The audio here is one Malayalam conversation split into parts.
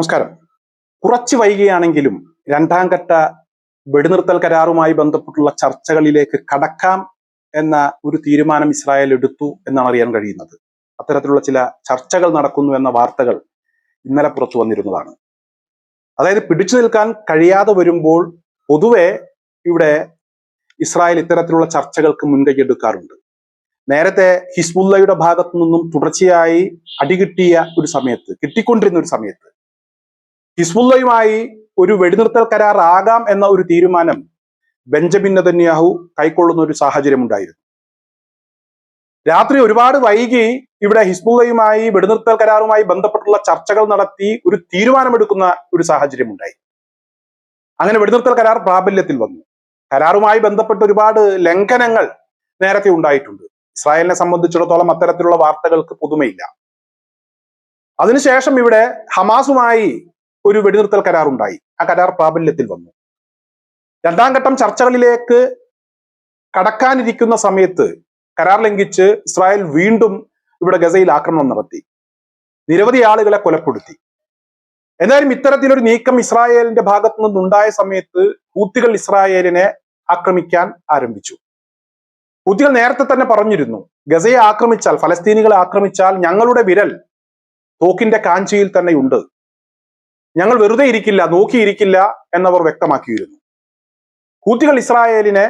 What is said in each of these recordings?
നമസ്കാരം. കുറച്ച് വൈകിയാണെങ്കിലും രണ്ടാം ഘട്ട വെടിനിർത്തൽ കരാറുമായി ബന്ധപ്പെട്ടുള്ള ചർച്ചകളിലേക്ക് കടക്കാം എന്ന ഒരു തീരുമാനം ഇസ്രായേൽ എടുത്തു എന്നാണ് അറിയാൻ കഴിയുന്നത്. അത്തരത്തിലുള്ള ചില ചർച്ചകൾ നടക്കുന്നു എന്ന വാർത്തകൾ ഇന്നലെ പുറത്തു വന്നിരുന്നതാണ്. അതായത് പിടിച്ചു നിൽക്കാൻ കഴിയാതെ വരുമ്പോൾ പൊതുവെ ഇവിടെ ഇസ്രായേൽ ഇത്തരത്തിലുള്ള ചർച്ചകൾക്ക് മുൻകൈ എടുക്കാറുണ്ട്. നേരത്തെ ഹിസ്ബുല്ലയുടെ ഭാഗത്തു നിന്നും തുടർച്ചയായി അടികിട്ടിയ ഒരു സമയത്ത് കിട്ടിക്കൊണ്ടിരുന്ന ഒരു സമയത്ത് ഹിസ്ബുല്ലയുമായി ഒരു വെടിനിർത്തൽ കരാർ ആകാം എന്ന ഒരു തീരുമാനം ബെഞ്ചമിൻ നെതന്യാഹു കൈക്കൊള്ളുന്ന ഒരു സാഹചര്യം ഉണ്ടായിരുന്നു രാത്രി ഒരുപാട് വൈകി ഇവിടെ ഹിസ്ബുല്ലയുമായി വെടിനിർത്തൽ കരാറുമായി ബന്ധപ്പെട്ടുള്ള ചർച്ചകൾ നടത്തി ഒരു തീരുമാനമെടുക്കുന്ന ഒരു സാഹചര്യം ഉണ്ടായി അങ്ങനെ വെടിനിർത്തൽ കരാർ പ്രാബല്യത്തിൽ വന്നു. കരാറുമായി ബന്ധപ്പെട്ട് ഒരുപാട് ലംഘനങ്ങൾ നേരത്തെ ഉണ്ടായിട്ടുണ്ട്. ഇസ്രായേലിനെ സംബന്ധിച്ചിടത്തോളം അത്തരത്തിലുള്ള വാർത്തകൾക്ക് പുതുമയില്ല. അതിനുശേഷം ഇവിടെ ഹമാസുമായി ഒരു വെടിനിർത്തൽ കരാർ ഉണ്ടായി ആ കരാർ പ്രാബല്യത്തിൽ വന്നു. രണ്ടാം ഘട്ടം ചർച്ചകളിലേക്ക് കടക്കാനിരിക്കുന്ന സമയത്ത് കരാർ ലംഘിച്ച് ഇസ്രായേൽ വീണ്ടും ഇവിടെ ഗസയിൽ ആക്രമണം നടത്തി. നിരവധി ആളുകളെ കൊലപ്പെടുത്തി. എന്നാലും ഇത്തരത്തിലൊരു നീക്കം ഇസ്രായേലിന്റെ ഭാഗത്തു നിന്നുണ്ടായ സമയത്ത് ഹൂത്തികൾ ഇസ്രായേലിനെ ആക്രമിക്കാൻ ആരംഭിച്ചു. ഹൂത്തികൾ നേരത്തെ തന്നെ പറഞ്ഞിരുന്നു ഗസയെ ആക്രമിച്ചാൽ ഫലസ്തീനികളെ ആക്രമിച്ചാൽ ഞങ്ങളുടെ വിരൽ തോക്കിന്റെ കാഞ്ചിയിൽ തന്നെ ഉണ്ട് ഞങ്ങൾ വെറുതെ ഇരിക്കില്ല നോക്കിയിരിക്കില്ല എന്നവർ വ്യക്തമാക്കിയിരുന്നു. ഹൂത്തികൾ ഇസ്രായേലിനെ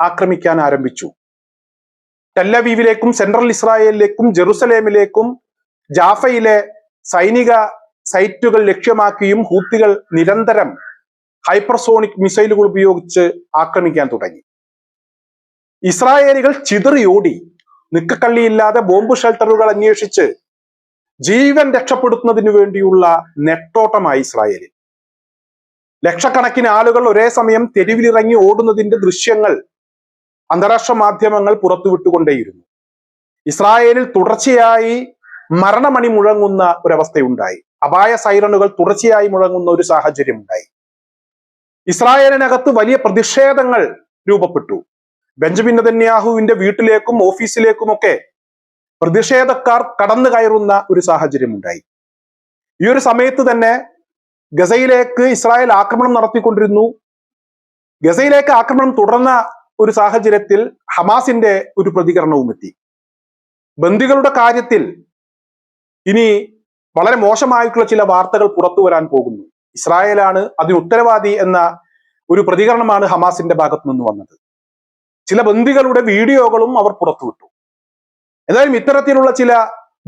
ആക്രമിക്കാൻ ആരംഭിച്ചു. ടെല്ലവീവിലേക്കും സെൻട്രൽ ഇസ്രായേലിലേക്കും ജെറുസലേമിലേക്കും ജാഫയിലെ സൈനിക സൈറ്റുകൾ ലക്ഷ്യമാക്കിയും ഹൂത്തികൾ നിരന്തരം ഹൈപ്പർസോണിക് മിസൈലുകൾ ഉപയോഗിച്ച് ആക്രമിക്കാൻ തുടങ്ങി. ഇസ്രായേലികൾ ചിതറിയോടി നിക്കക്കള്ളിയില്ലാതെ ബോംബ് ഷെൽട്ടറുകൾ അന്വേഷിച്ച് ജീവൻ രക്ഷപ്പെടുത്തുന്നതിന് വേണ്ടിയുള്ള നെട്ടോട്ടമായി ഇസ്രായേലിൽ. ലക്ഷക്കണക്കിന് ആളുകൾ ഒരേ സമയം തെരുവിലിറങ്ങി ഓടുന്നതിന്റെ ദൃശ്യങ്ങൾ അന്താരാഷ്ട്ര മാധ്യമങ്ങൾ പുറത്തുവിട്ടുകൊണ്ടേയിരുന്നു. ഇസ്രായേലിൽ തുടർച്ചയായി മരണമണി മുഴങ്ങുന്ന ഒരവസ്ഥയുണ്ടായി. അപായ സൈറണുകൾ തുടർച്ചയായി മുഴങ്ങുന്ന ഒരു സാഹചര്യം ഉണ്ടായി ഇസ്രായേലിനകത്ത് വലിയ പ്രതിഷേധങ്ങൾ രൂപപ്പെട്ടു. ബെഞ്ചമിൻ നെതന്യാഹുവിന്റെ വീട്ടിലേക്കും ഓഫീസിലേക്കുമൊക്കെ പ്രതിഷേധക്കാർ കടന്നു കയറുന്ന ഒരു സാഹചര്യം ഉണ്ടായി ഈ ഒരു സമയത്ത് തന്നെ ഗസയിലേക്ക് ഇസ്രായേൽ ആക്രമണം നടത്തിക്കൊണ്ടിരുന്നു. ഗസയിലേക്ക് ആക്രമണം തുടർന്ന ഒരു സാഹചര്യത്തിൽ ഹമാസിന്റെ ഒരു പ്രതികരണവും എത്തി. ബന്ദികളുടെ കാര്യത്തിൽ ഇനി വളരെ മോശമായിട്ടുള്ള ചില വാർത്തകൾ പുറത്തു വരാൻ പോകുന്നു. ഇസ്രായേലാണ് അതിന് ഉത്തരവാദി എന്ന ഒരു പ്രതികരണമാണ് ഹമാസിന്റെ ഭാഗത്തു നിന്ന് വന്നത്. ചില ബന്ദികളുടെ വീഡിയോകളും അവർ പുറത്തുവിട്ടു. എന്തായാലും ഇത്തരത്തിലുള്ള ചില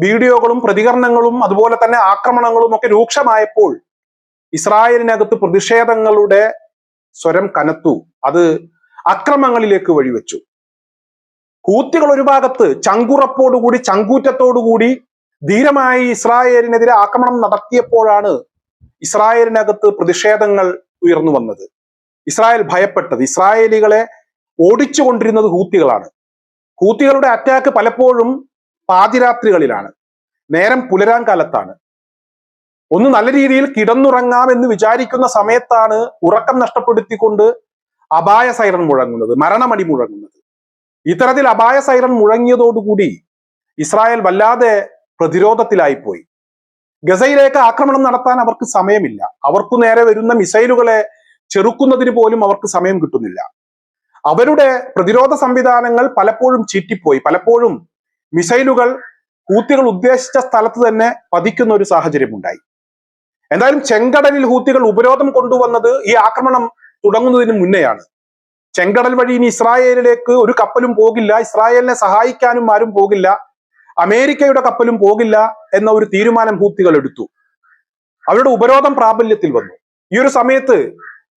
വീഡിയോകളും പ്രതികരണങ്ങളും അതുപോലെ തന്നെ ആക്രമണങ്ങളും ഒക്കെ രൂക്ഷമായപ്പോൾ ഇസ്രായേലിനകത്ത് പ്രതിഷേധങ്ങളുടെ സ്വരം കനത്തു. അത് അക്രമങ്ങളിലേക്ക് വഴിവെച്ചു. ഹൂത്തികൾ ഒരു ഭാഗത്ത് ചങ്കുറപ്പോടുകൂടി ചങ്കൂറ്റത്തോടുകൂടി ധീരമായി ഇസ്രായേലിനെതിരെ ആക്രമണം നടത്തിയപ്പോഴാണ് ഇസ്രായേലിനകത്ത് പ്രതിഷേധങ്ങൾ ഉയർന്നു വന്നത്. ഇസ്രായേൽ ഭയപ്പെട്ടത്. ഇസ്രായേലികളെ ഓടിച്ചുകൊണ്ടിരുന്നത് ഹൂത്തികളാണ്. ഹൂത്തികളുടെ അറ്റാക്ക് പലപ്പോഴും പാതിരാത്രികളിലാണ്. നേരം പുലരാൻ കാലത്താണ്. ഒന്ന് നല്ല രീതിയിൽ കിടന്നുറങ്ങാം എന്ന് വിചാരിക്കുന്ന സമയത്താണ് ഉറക്കം നഷ്ടപ്പെടുത്തിക്കൊണ്ട് അപായ സൈറൺ മുഴങ്ങുന്നത് മരണമടി മുഴങ്ങുന്നത്. ഇത്തരത്തിൽ അപായ സൈറൺ മുഴങ്ങിയതോടുകൂടി ഇസ്രായേൽ വല്ലാതെ പ്രതിരോധത്തിലായിപ്പോയി. ഗസയിലേക്ക് ആക്രമണം നടത്താൻ അവർക്ക് സമയമില്ല. അവർക്കു നേരെ വരുന്ന മിസൈലുകളെ ചെറുക്കുന്നതിന് പോലും അവർക്ക് സമയം കിട്ടുന്നില്ല. അവരുടെ പ്രതിരോധ സംവിധാനങ്ങൾ പലപ്പോഴും ചീറ്റിപ്പോയി. പലപ്പോഴും മിസൈലുകൾ ഹൂത്തികൾ ഉദ്ദേശിച്ച സ്ഥലത്ത് തന്നെ പതിക്കുന്ന ഒരു സാഹചര്യം ഉണ്ടായി. എന്തായാലും ചെങ്കടലിൽ ഹൂത്തികൾ ഉപരോധം കൊണ്ടുവന്നത് ഈ ആക്രമണം തുടങ്ങുന്നതിന് മുന്നെയാണ്. ചെങ്കടൽ വഴി ഇനി ഇസ്രായേലിലേക്ക് ഒരു കപ്പലും പോകില്ല ഇസ്രായേലിനെ സഹായിക്കാനും ആരും പോകില്ല അമേരിക്കയുടെ കപ്പലും പോകില്ല എന്ന ഒരു തീരുമാനം ഹൂത്തികൾ എടുത്തു. അവരുടെ ഉപരോധം പ്രാബല്യത്തിൽ വന്നു. ഈ ഒരു സമയത്ത്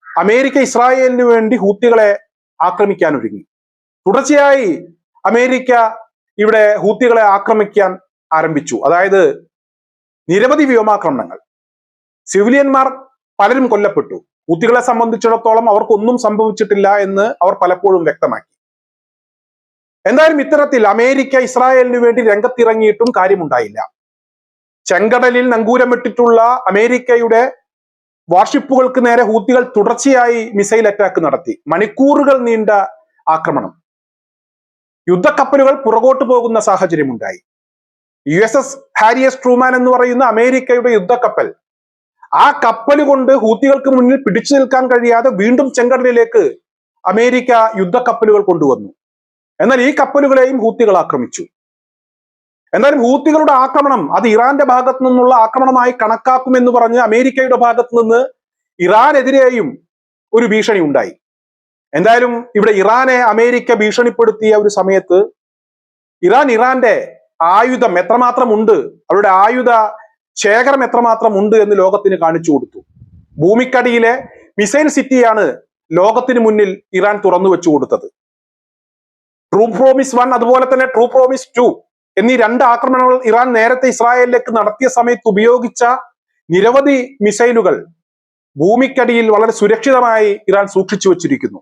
അമേരിക്ക ഇസ്രായേലിന് വേണ്ടി ഹൂത്തികളെ ആക്രമിക്കാൻ ഒരുങ്ങി തുടർച്ചയായി അമേരിക്ക ഇവിടെ ഹൂത്തികളെ ആക്രമിക്കാൻ ആരംഭിച്ചു. അതായത് നിരവധി വ്യോമാക്രമണങ്ങൾ. സിവിലിയന്മാർ പലരും കൊല്ലപ്പെട്ടു. ഹൂത്തികളെ സംബന്ധിച്ചിടത്തോളം അവർക്കൊന്നും സംഭവിച്ചിട്ടില്ല എന്ന് അവർ പലപ്പോഴും വ്യക്തമാക്കി. എന്തായാലും ഇത്തരത്തിൽ അമേരിക്ക ഇസ്രായേലിന് വേണ്ടി രംഗത്തിറങ്ങിയിട്ടും കാര്യമുണ്ടായില്ല. ചെങ്കടലിൽ നങ്കൂരമിട്ടിട്ടുള്ള അമേരിക്കയുടെ വാർഷിപ്പുകൾക്ക് നേരെ ഹൂത്തികൾ തുടർച്ചയായി മിസൈൽ അറ്റാക്ക് നടത്തി. മണിക്കൂറുകൾ നീണ്ട ആക്രമണം. യുദ്ധക്കപ്പലുകൾ പുറകോട്ട് പോകുന്ന സാഹചര്യമുണ്ടായി. U S S Harry S Truman എന്ന് പറയുന്ന അമേരിക്കയുടെ യുദ്ധക്കപ്പൽ. ആ കപ്പൽ കൊണ്ട് ഹൂത്തികൾക്ക് മുന്നിൽ പിടിച്ചു നിൽക്കാൻ കഴിയാതെ വീണ്ടും ചെങ്കടലിലേക്ക് അമേരിക്ക യുദ്ധക്കപ്പലുകൾ കൊണ്ടുവന്നു. എന്നാൽ ഈ കപ്പലുകളെയും ഹൂത്തികൾ ആക്രമിച്ചു. എന്നാലും ഹൂത്തികളുടെ ആക്രമണം അത് ഇറാന്റെ ഭാഗത്തു നിന്നുള്ള ആക്രമണമായി കണക്കാക്കുമെന്ന് പറഞ്ഞ് അമേരിക്കയുടെ ഭാഗത്തു നിന്ന് ഇറാനെതിരെയും ഒരു ഭീഷണി ഉണ്ടായി. എന്തായാലും ഇവിടെ ഇറാനെ അമേരിക്ക ഭീഷണിപ്പെടുത്തിയ ഒരു സമയത്ത് ഇറാൻ ഇറാന്റെ ആയുധം എത്രമാത്രം ഉണ്ട് അവരുടെ ആയുധ ശേഖരം എത്രമാത്രം ഉണ്ട് എന്ന് ലോകത്തിന് കാണിച്ചു കൊടുത്തു. ഭൂമിക്കടിയിലെ മിസൈൽ സിറ്റിയാണ് ലോകത്തിന് മുന്നിൽ ഇറാൻ തുറന്നു വെച്ചു കൊടുത്തത്. ട്രൂ പ്രോമിസ് വൺ അതുപോലെ തന്നെ ട്രൂ പ്രോമിസ് ടു. എന്നീ രണ്ട് ആക്രമണങ്ങൾ ഇറാൻ നേരത്തെ ഇസ്രായേലിലേക്ക് നടത്തിയ സമയത്ത് ഉപയോഗിച്ച നിരവധി മിസൈലുകൾ ഭൂമിക്കടിയിൽ വളരെ സുരക്ഷിതമായി ഇറാൻ സൂക്ഷിച്ചു വച്ചിരിക്കുന്നു.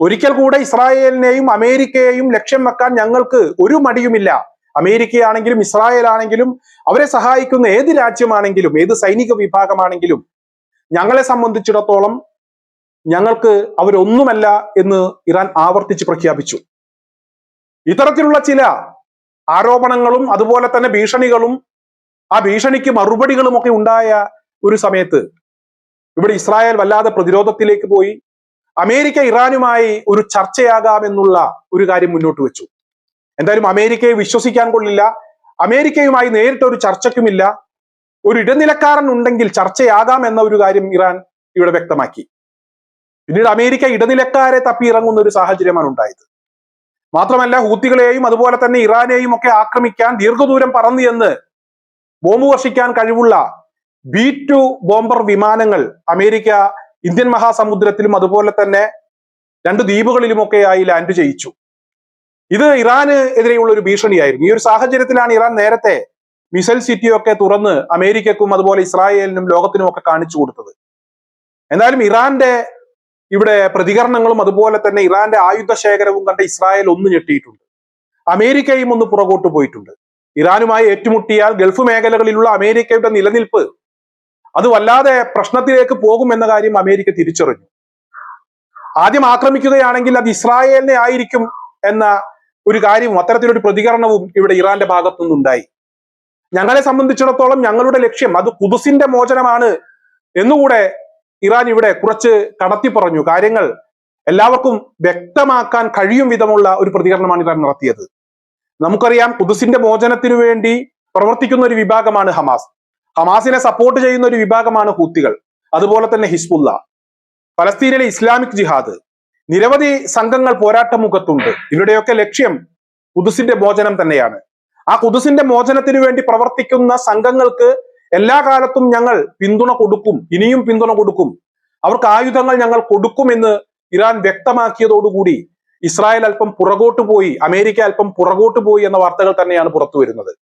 ഒരിക്കൽ കൂടെ ഇസ്രായേലിനെയും അമേരിക്കയെയും ലക്ഷ്യം വെക്കാൻ ഞങ്ങൾക്ക് ഒരു മടിയുമില്ല. അമേരിക്കയാണെങ്കിലും ഇസ്രായേൽ ആണെങ്കിലും അവരെ സഹായിക്കുന്ന ഏത് രാജ്യമാണെങ്കിലും ഏത് സൈനിക വിഭാഗമാണെങ്കിലും ഞങ്ങളെ സംബന്ധിച്ചിടത്തോളം ഞങ്ങൾക്ക് അവരൊന്നുമല്ല എന്ന് ഇറാൻ ആവർത്തിച്ച് പ്രഖ്യാപിച്ചു. ഇത്തരത്തിലുള്ള ചില ആരോപണങ്ങളും അതുപോലെ തന്നെ ഭീഷണികളും ആ ഭീഷണിക്ക് മറുപടികളും ഒക്കെ ഉണ്ടായ ഒരു സമയത്ത് ഇവിടെ ഇസ്രായേൽ വല്ലാതെ പ്രതിരോധത്തിലേക്ക് പോയി. അമേരിക്ക ഇറാനുമായി ഒരു ചർച്ചയാകാമെന്നുള്ള ഒരു കാര്യം മുന്നോട്ട് വെച്ചു. എന്തായാലും അമേരിക്കയെ വിശ്വസിക്കാൻ കൊള്ളില്ല. അമേരിക്കയുമായി നേരിട്ട് ഒരു ചർച്ചയ്ക്കുമില്ല. ഒരു ഇടനിലക്കാരൻ ഉണ്ടെങ്കിൽ ചർച്ചയാകാം എന്ന ഒരു കാര്യം ഇറാൻ ഇവിടെ വ്യക്തമാക്കി. പിന്നീട് അമേരിക്ക ഇടനിലക്കാരെ തപ്പി ഇറങ്ങുന്ന ഒരു സാഹചര്യമാണ് ഉണ്ടായത്. മാത്രമല്ല ഹൂത്തികളെയും അതുപോലെ തന്നെ ഇറാനെയും ഒക്കെ ആക്രമിക്കാൻ ദീർഘദൂരം പറന്നു എന്ന് ബോംബ് വർഷിക്കാൻ കഴിവുള്ള ബി ടു ബോംബർ വിമാനങ്ങൾ അമേരിക്ക ഇന്ത്യൻ മഹാസമുദ്രത്തിലും അതുപോലെ തന്നെ രണ്ട് ദ്വീപുകളിലുമൊക്കെയായി ലാൻഡ് ചെയ്യിച്ചു. ഇത് ഇറാന് എതിരെയുള്ള ഒരു ഭീഷണിയായിരുന്നു. ഈ ഒരു സാഹചര്യത്തിലാണ് ഇറാൻ നേരത്തെ മിസൈൽ സിറ്റിയൊക്കെ തുറന്ന് അമേരിക്കക്കും അതുപോലെ ഇസ്രായേലിനും ലോകത്തിനും ഒക്കെ കാണിച്ചു കൊടുത്തത്. എന്നാലും ഇറാന്റെ ഇവിടെ പ്രതികരണങ്ങളും അതുപോലെ തന്നെ ഇറാന്റെ ആയുധ ശേഖരവും കണ്ട ഇസ്രായേൽ ഒന്ന് ഞെട്ടിയിട്ടുണ്ട്. അമേരിക്കയും ഒന്ന് പുറകോട്ട് പോയിട്ടുണ്ട്. ഇറാനുമായി ഏറ്റുമുട്ടിയാൽ ഗൾഫ് മേഖലകളിലുള്ള അമേരിക്കയുടെ നിലനിൽപ്പ് അത് വല്ലാതെ പ്രശ്നത്തിലേക്ക് പോകും എന്ന കാര്യം അമേരിക്ക തിരിച്ചറിഞ്ഞു. ആദ്യം ആക്രമിക്കുകയാണെങ്കിൽ അത് ഇസ്രായേലിനെ ആയിരിക്കും എന്ന ഒരു കാര്യവും അത്തരത്തിലൊരു പ്രതികരണവും ഇവിടെ ഇറാന്റെ ഭാഗത്തു നിന്നുണ്ടായി ഞങ്ങളെ സംബന്ധിച്ചിടത്തോളം ഞങ്ങളുടെ ലക്ഷ്യം അത് കുതുസിന്റെ മോചനമാണ് എന്നുകൂടെ ഇറാൻ ഇവിടെ കുറച്ച് കടത്തി പറഞ്ഞു കാര്യങ്ങൾ എല്ലാവർക്കും വ്യക്തമാക്കാൻ കഴിയും വിധമുള്ള ഒരു പ്രതികരണമാണ് ഇറാൻ നടത്തിയത്. നമുക്കറിയാം കുതുസിന്റെ മോചനത്തിനു വേണ്ടി പ്രവർത്തിക്കുന്ന ഒരു വിഭാഗമാണ് ഹമാസ്. ഹമാസിനെ സപ്പോർട്ട് ചെയ്യുന്ന ഒരു വിഭാഗമാണ് ഹൂത്തികൾ. അതുപോലെ തന്നെ ഹിസ്ബുല്ല. പലസ്തീനിലെ ഇസ്ലാമിക് ജിഹാദ്. നിരവധി സംഘങ്ങൾ പോരാട്ട മുഖത്തുണ്ട് ഇവരുടെയൊക്കെ ലക്ഷ്യം കുതുസിന്റെ മോചനം തന്നെയാണ്. ആ കുതുസിന്റെ മോചനത്തിനു വേണ്ടി പ്രവർത്തിക്കുന്ന സംഘങ്ങൾക്ക് എല്ലാ കാലത്തും ഞങ്ങൾ പിന്തുണ കൊടുക്കും ഇനിയും പിന്തുണ കൊടുക്കും. അവർക്ക് ആയുധങ്ങൾ ഞങ്ങൾ കൊടുക്കുമെന്ന് ഇറാൻ വ്യക്തമാക്കിയതോടുകൂടി ഇസ്രായേൽ അല്പം പുറകോട്ട് പോയി അമേരിക്ക അല്പം പുറകോട്ട് പോയി എന്ന വാർത്തകൾ തന്നെയാണ് പുറത്തു വരുന്നത്.